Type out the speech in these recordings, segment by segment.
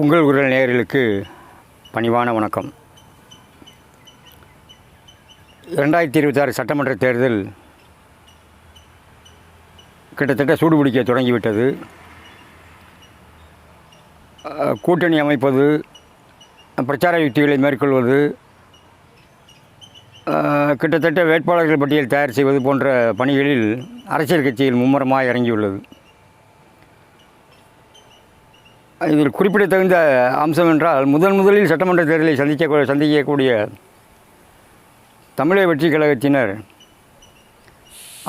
உங்கள் குரல் நேயர்களுக்கு பணிவான வணக்கம். ரெண்டாயிரத்தி இருபத்தாறு சட்டமன்ற தேர்தல் கிட்டத்தட்ட சூடுபிடிக்க தொடங்கிவிட்டது. கூட்டணி அமைப்பது பிரச்சார யுக்திகளை மேற்கொள்வது கிட்டத்தட்ட வேட்பாளர்கள் பட்டியல் தயார் செய்வது போன்ற பணிகளில் அரசியல் கட்சியில் மும்முரமாக இறங்கியுள்ளது. இதில் குறிப்பிடத்தகுந்த அம்சம் என்றால் முதன் முதலில் சட்டமன்ற தேர்தலை சந்திக்க சந்திக்கக்கூடிய தமிழக வெற்றி கழகத்தினர்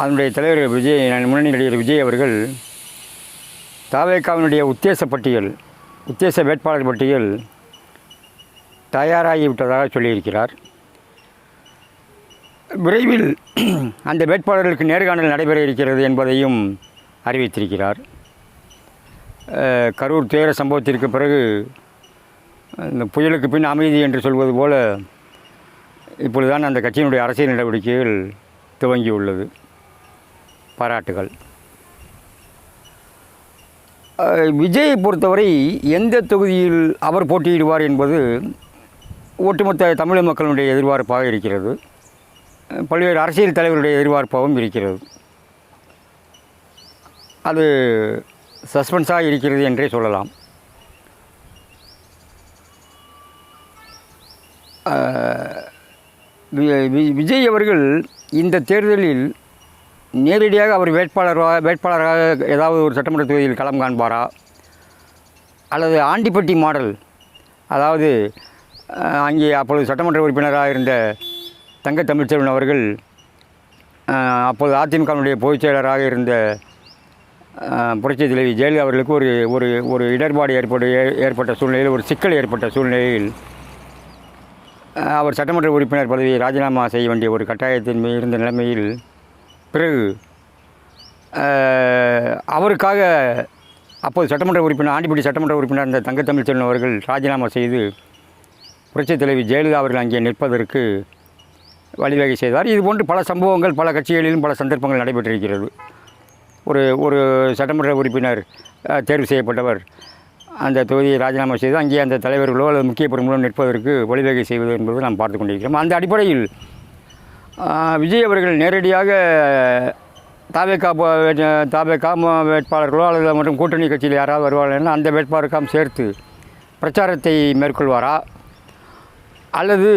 அதனுடைய தலைவர் விஜய் முன்னணி நடிகர் விஜய் அவர்கள் தாவேக்காவினுடைய உத்தேச பட்டியல் உத்தேச வேட்பாளர் பட்டியல் தயாராகிவிட்டதாக சொல்லியிருக்கிறார். விரைவில் அந்த வேட்பாளர்களுக்கு நேர்காணல் நடைபெற இருக்கிறது என்பதையும் அறிவித்திருக்கிறார். கரூர் துயர சம்பவத்திற்கு பிறகு இந்த புயலுக்கு பின் அமைதி என்று சொல்வது போல இப்பொழுதுதான் அந்த கட்சியினுடைய அரசியல் நடவடிக்கைகள் துவங்கியுள்ளது. பாராட்டுகள். விஜயை பொறுத்தவரை எந்த தொகுதியில் அவர் போட்டியிடுவார் என்பது ஒட்டுமொத்த தமிழக மக்களுடைய எதிர்பார்ப்பாக இருக்கிறது. பல்வேறு அரசியல் தலைவருடைய எதிர்பார்ப்பாகவும் இருக்கிறது. அது சஸ்பென்ஸாக இருக்கிறது என்றே சொல்லலாம். விஜய் அவர்கள் இந்த தேர்தலில் நேரடியாக அவர் வேட்பாளராக வேட்பாளராக ஏதாவது ஒரு சட்டமன்ற தொகுதியில் களம் காண்பாரா? அல்லது ஆண்டிப்பட்டி மாடல் அதாவது அங்கே அப்பொழுது சட்டமன்ற உறுப்பினராக இருந்த தங்க தமிழ்ச்செல்வன் அவர்கள் அப்போது அதிமுகவினுடைய பொதுச் செயலராக இருந்த புரட்சி தலைவி ஜெயலலிதா அவர்களுக்கு ஒரு ஒரு ஒரு இடர்பாடு ஏற்பட ஏ- ஏற்பட்ட சூழ்நிலையில் ஒரு சிக்கல் ஏற்பட்ட சூழ்நிலையில் அவர் சட்டமன்ற உறுப்பினர் பதவியை ராஜினாமா செய்ய வேண்டிய ஒரு கட்டாயத்தின் இருந்த நிலைமையில் பிறகு அவருக்காக அப்போது சட்டமன்ற உறுப்பினர் ஆண்டிப்பட்டி சட்டமன்ற உறுப்பினர் இருந்த தங்க அவர்கள் ராஜினாமா செய்து புரட்சி தலைவி ஜெயலலிதா அவர்கள் அங்கே நிற்பதற்கு வழிவகை செய்தார். இதுபோன்று பல சம்பவங்கள் பல கட்சிகளிலும் பல சந்தர்ப்பங்கள் நடைபெற்றிருக்கிறது. ஒரு ஒரு சட்டமன்ற உறுப்பினர் தேர்வு செய்யப்பட்டவர். அந்த தொகுதியை ராஜினாமா செய்து அங்கே அந்த தலைவர்களோ அல்லது முக்கிய பிரமுகளோ நிற்பதற்கு வழிவகை செய்வது என்பது நாம் பார்த்து கொண்டிருக்கிறோம். அந்த அடிப்படையில் விஜய் அவர்கள் நேரடியாக தாவேக்கா தாவேக்கா வேட்பாளர்களோ அல்லது மற்றும் கூட்டணி கட்சியில் யாராவது வருவார்கள் அந்த வேட்பாளருக்காம் சேர்த்து பிரச்சாரத்தை மேற்கொள்வாரா? அல்லது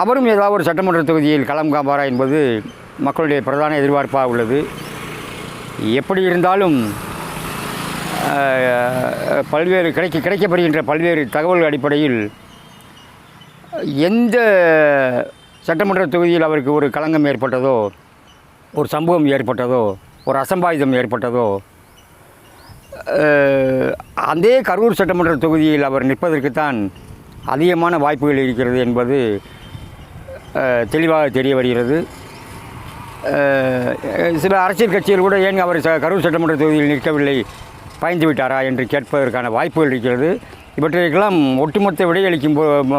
அவரும் ஏதாவது ஒரு சட்டமன்ற தொகுதியில் களம் காப்பாரா என்பது மக்களுடைய பிரதான எதிர்பார்ப்பாக உள்ளது. எப்படி இருந்தாலும் பல்வேறு கிடைக்க கிடைக்கப்படுகின்ற பல்வேறு தகவல் அடிப்படையில் எந்த சட்டமன்ற தொகுதியில் அவருக்கு ஒரு களங்கம் ஏற்பட்டதோ ஒரு சம்பவம் ஏற்பட்டதோ ஒரு அசம்பாவிதம் ஏற்பட்டதோ அதே கரூர் சட்டமன்ற தொகுதியில் அவர் நிற்பதற்குத்தான் அதிகமான வாய்ப்புகள் இருக்கிறது என்பது தெளிவாக தெரிய வருகிறது. சில அரசியல் கட்சிகள் கூட ஏன் அவர் ச- கரூர் சட்டமன்ற தொகுதியில் நிற்கவில்லை? பயந்து விட்டாரா என்று கேட்பதற்கான வாய்ப்புகள் இருக்கிறது. இவற்றைக்கெல்லாம் ஒட்டுமொத்த விடையளிக்கும்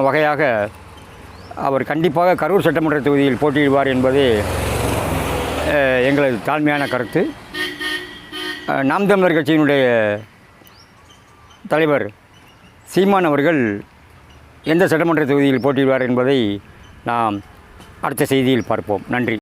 வகையாக அவர் கண்டிப்பாக கரூர் சட்டமன்ற தொகுதியில் போட்டியிடுவார் என்பதே எங்களது தாழ்மையான கருத்து. நாம் தமிழர் கட்சியினுடைய தலைவர் சீமான் அவர்கள் எந்த சட்டமன்ற தொகுதியில் போட்டியிடுவார் என்பதை நாம் அடுத்த செய்தியில் பார்ப்போம். நன்றி.